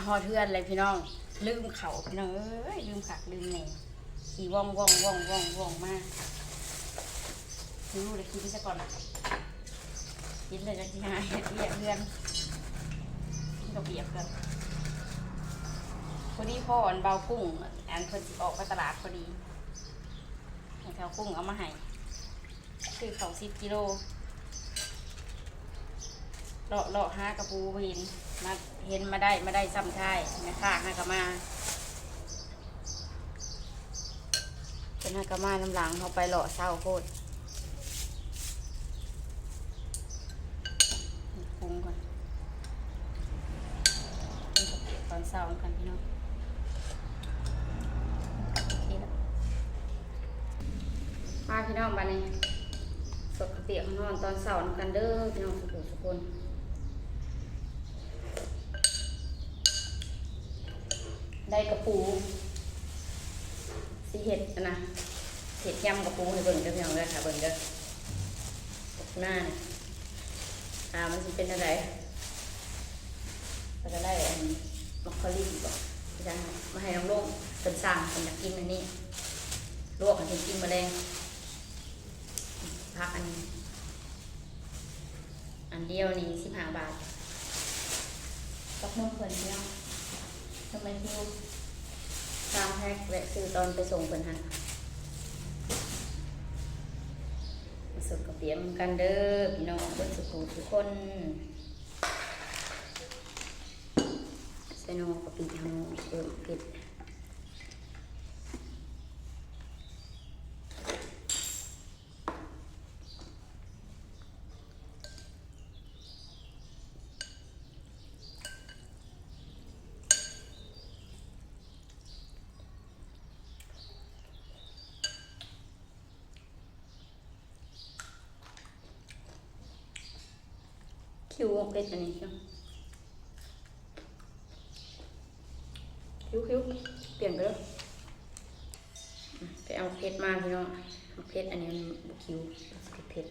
มาฮอดเทือนเลยพี่น้อง ลืมเขาพี่น้องเอ้ยลืมขักลืมแหน่ขี่ว่องว่องว่องว่องว่องมากรู้เลยคิดซะก่อนคิดเลยจะที่หายเรียกเพื่อนที่เราเบียบกันพอดีพ่ออันเบากุ้งอันเพิ่นออกไปตลาดพอดีให้เขากุ้งเอามาให้คือเขาสิบกิโลเลาะเลาะห้ากระปูเห็น มาเห็นมาได้มาได้ซ้ำท้ายแม่ค้าห้ากะมาเป็นห้ากะมาน้ำหลังเขาไปเลาะเศร้าโคตรปรุงก่อนตอนเศร้ากันพี่น้องโอเคแล้วมาพี่น้องบ้านนี้สดกระเปียกนอนตอนเสาร์นำกันเด้อพี่น้องสุขุสุคน ได้กระปูสีเห็ดนะเห็ดยำกระปูให้เบิ่งเด้อพี่น้องเด้อค่ะเบิ่งเด้อหน้าเนี่ยตามันสิเป็นอะไรแล้วก็ได้อันมักคารีบอกจะมาให้น้องโล่งเป็นสั่งเป็นอยากกินอันนี้ลวกอันนี้กินแมลงพักอันนี้อันเดียวนี่สิบห้าบาทกับนมเพิ่นเดียว ทำไมคิวตามแพ็กแวะซื้อตอนไปส่งเพิ่นหันมาสุดกับเปียมกันเด้อพี่น้องเบิ่สุขุทุกคนใส่นมกับปีทางเอิ่มเผ็ด คิวเผ็ดอันนี้คิวคิวเปลี่ยนไปแล้วอืมไปเอาเพชรมาพี่น้องเอาเพชรอันนี้มันบ่คิวเพชร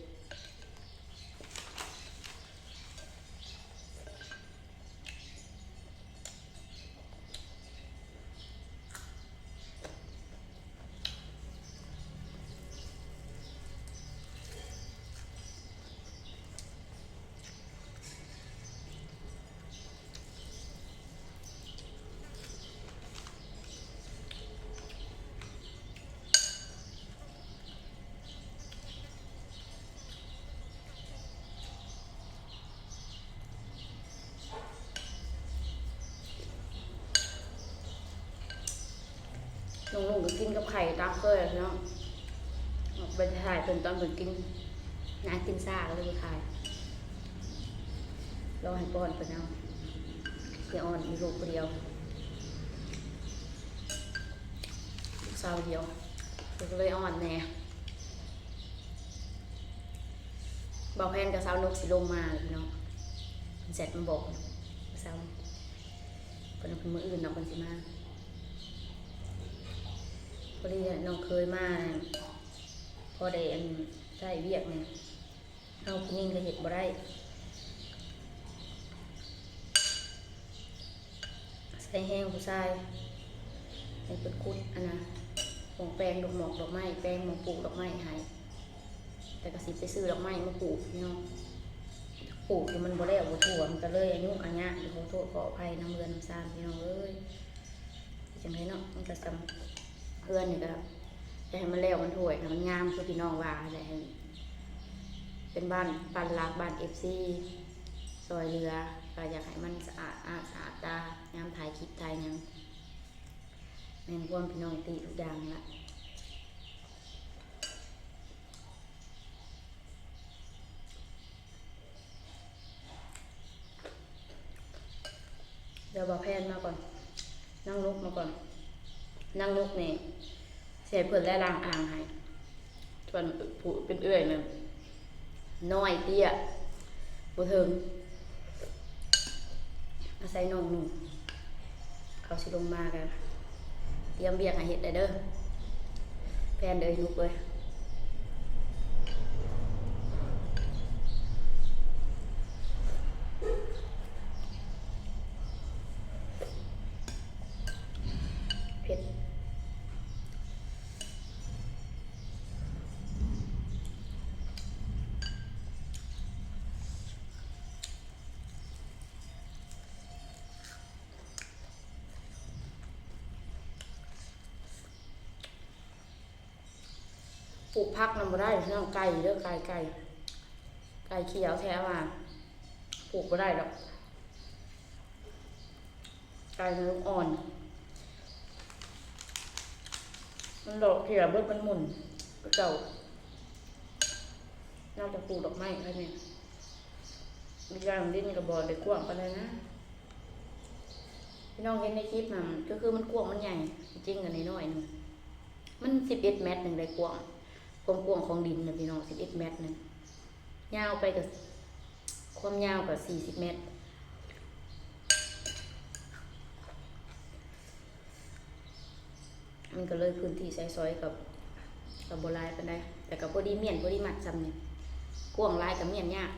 ข่ตามเคยอะพี่น้องออกไปถ่ายเพิ่นตอนเพิ่นกินน้ากินซ่ากเลยไขายรอให้ป้อนเพิ่นเอาเสียวอ่อนมีลูกเดียวลูกสาวเดียวก็เลยอ่อนแน่บอกแพนกับสาวนกสิลงมาเน้องเสร็จมันบอกสาวเพิ่นเอาเพิ่นมืออื่นเนาะเพิ่นสิมา พอดีน้องเคยมาพอได้อันใช้เวียกเนี่ยเอาผู้หญิงก็เห็ดบ่ได้ใส่แห้งผู้ชายให้เป็นคุดอันนะของแปลงดอกหมอกดอกไม้แปลงหมอกปลูกดอกไม้หายแต่ก็สิไปซื้อดอกไม้มาปลูกพี่น้องปลูกที่มันบ่ได้เอาบ่ถั่วมันก็เลยอายุอันยะขอโทษขออภัยน้ำเรือนน้ำซานพี่น้องเอ้ยจังไรเนาะมันก็สำ เพื่อนนี่ก็จะให้มันแล้วมันถวยให้มันงามคือพี่น้องว่าจะให้เป็นบ้านปันรักบ้านเอฟซีซอยเรือก็อยากให้มันสะอาดอาสะอาดตางามถ่ายคลิปถ่ายยังแม่นวามพี่น้องตีทุกอย่างละเดี๋ยวบอกแพนมาก่อน นั่งลุกมาก่อน นั่งลุกนี่เสียเพิ่นและล้างอ่างให้ส่วนผู้เป็นเอื้อยนั่นน้อยเตี้ยบ่ถึงอาศัยน้องหนุ่มเขาสิลงมากันเตรียมเบียกให้เฮ็ดได้เด้อแพนเด้อลุกเลย ป ลูกพักนำมาได้พี่น้องไก่เด้อไก่ไก่ไก่เขียวแท้มาปลูกมาได้หรอกไก่เนื้ออ่อน มันดอกเขียวเบิดมันหมุนก็เจ้าน่าจะปลูกดอกไม้ค่ะเนี่ยมีการดิ้นกับบอลเลยกว้างไปเลยนะพี่น้องเห็นในคลิปน่ะก็คือมันกว้างมันใหญ่จริงกันน้อยนึงมันสิบเอ็ดเมตรหนึ่งได้กว้าง กว้างของดินนะพี่น้องสิบเอ็ดเมตรนึงยาวไปกับความยาวกับสี่สิบเมตร มันก็เลยพื้นที่ใช้ซอยกับกับโบราณไปได้แต่กับพอดีเมียนพอดีมัดซ้ำเนี่ยกว้างลายกับเมียนยาก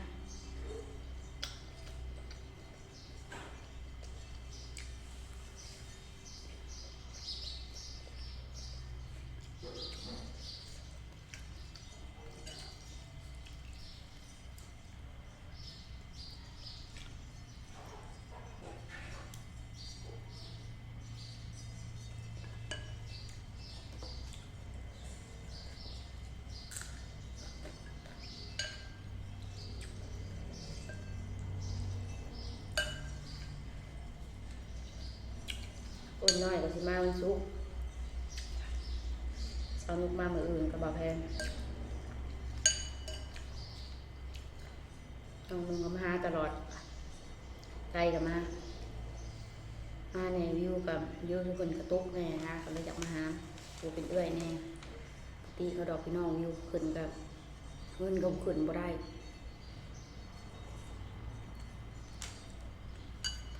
น้อยก็สิมาวันศุกร์เสาร์นุกมาเมื่ออื่นกับบาแพงน้องมึงก็มาหาตลอดใจกับมามาในวิวกับวิวทุกคนกระตุกแน่นะก็เลยอยากมาหาตัวเป็นเอื้อยแน่ปกตีเขาดอกพี่น้องวิวขึ้นกับเงินก็ขึ้นบ่ได้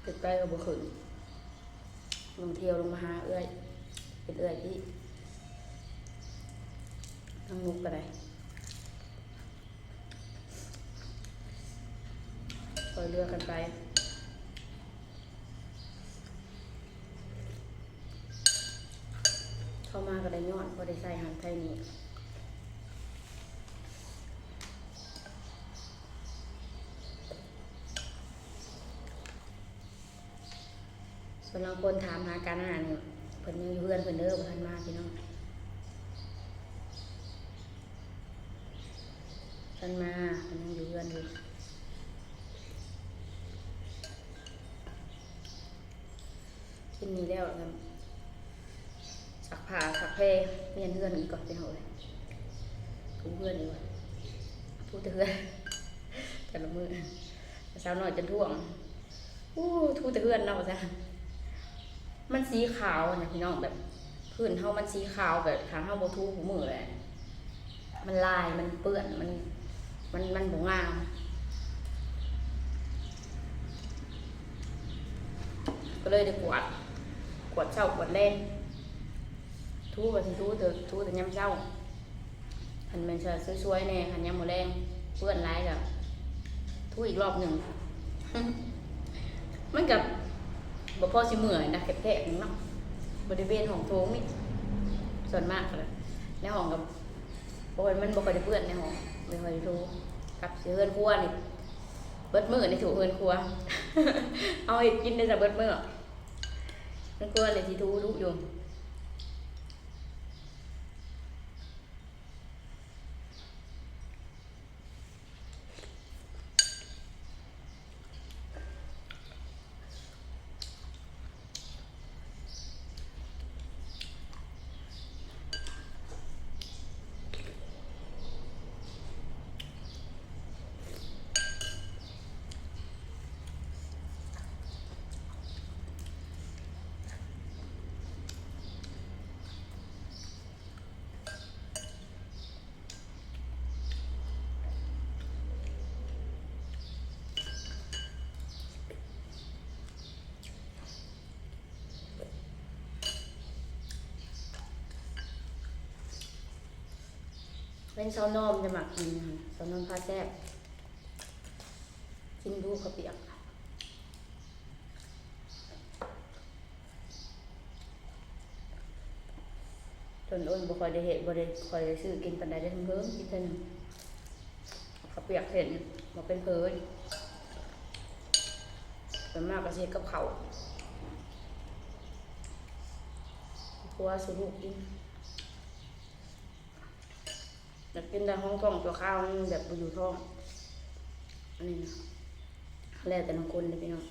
ขึ้นไปก็บ่ขึ้น ลงเที่ยวลงมาหาเอื้อย เป็นเอื้อยที่ทั้งมุกก็ได้คอยเลือกกันไปเข้ามาก็ได้ยอดพอได้ใส่หันไทยนี่ นบางคนถามหาการอาหารเนี่ยเพิ่นยังอยู่เพื่อนเพิ่นเด้อบ่ทันมาพี่น้องเพิ่นมาเพิ่นยังอยู่เพื่อนอยู่กินนี้แล้วก็สักผ้าสักเพเมียนเพื่อนอีกก่อนไปเอาเลยถูเพื่อนดีกว่าพูดแต่เพื่อนแต่ละมือสาวน้อยจนท่วงอู้ทูแต่เพื่อนเนาะจ้ะ มันสีขาวนะพี่น้องแบบพื้นเฮามันสีขาวแบบทางเฮาบ่ทูหูมือเลยมันลายมันเปื้อนมัน มันมันบ่งามก็เลยได้กวาดกวาดเช้ากวาดแรงทูก็สิทูแต่ทูแต่ยามเช้าหันมันจะสวยๆแน่หันยามมื้อแรงเปื้อนหลายก็ทูอีกรอบหนึ่งมันกับ บ่พอสิเมื่อยนะแคบๆเนาะบริเวณของโถงนี่ส่วนมากเลยในห้องกับบ่ค่อยมันบ่ค่อยได้เปื้อนในห้องไม่ค่อยได้ถูกับสิเฮือนครัวนี่เบิดมือในถูเฮือนครัว เอาให้กินได้แต่เบิดมือเฮือนครัวนี่ทูรู้อยู่ เป็นซานอมจะหมักกินนะคะซานอมพาแซ่บกินดูกระเปียกจนอ้นบ่คอยได้เห็ดบ่ได้คอยได้ซื้อกินปานใดได้ทั้งเพิ่มกินเท่านึงข้าวเปียกเห็นบ่เป็นเพลยส่วนมากก็เฮ็ดกับเขาวครัวสุลูกกิน อยากกินแต่ห้องท้องตัวข้าวแบบอยู่ท้องอันนี้นะแล้วแต่บางคนเลยพี่น้อง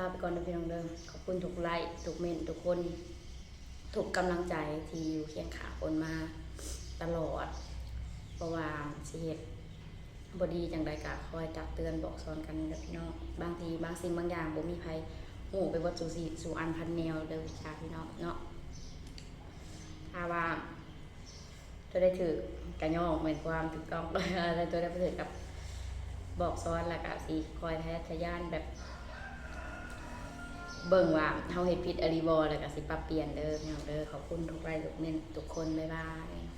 ลาไปก่อนนะพี่น้องเด้อขอบคุณทุกไลค์ทุกเมนทุกคน ทุกกำลังใจที่อยู่เคียงขาคนมาตลอด เพราะว่าสิเหตุบดีจังใดกะคอยตักเตือนบอกสอนกันเด้อพี่น้องบางทีบางสิ่งบางอย่างบ่มีใครหูไปวัดสู่สิสู่อันพันแนวเด้อจ้าพี่น้องเนาะถ้าว่าจะได้ถือกระย่องเหมือนความถูกต้องอะไรตัวได้ไปถือกับบอกสอนแล้วก็สิคอยแท้ทะยานแบบ เบิ่งว่าเฮาเฮ็ดผิดอริบอแล้วก็สิปรับเปลี่ยนเด้อพี่น้องเด้อขอบคุณทุกไลค์ทุกเมนต์ทุกคนบ๊ายบาย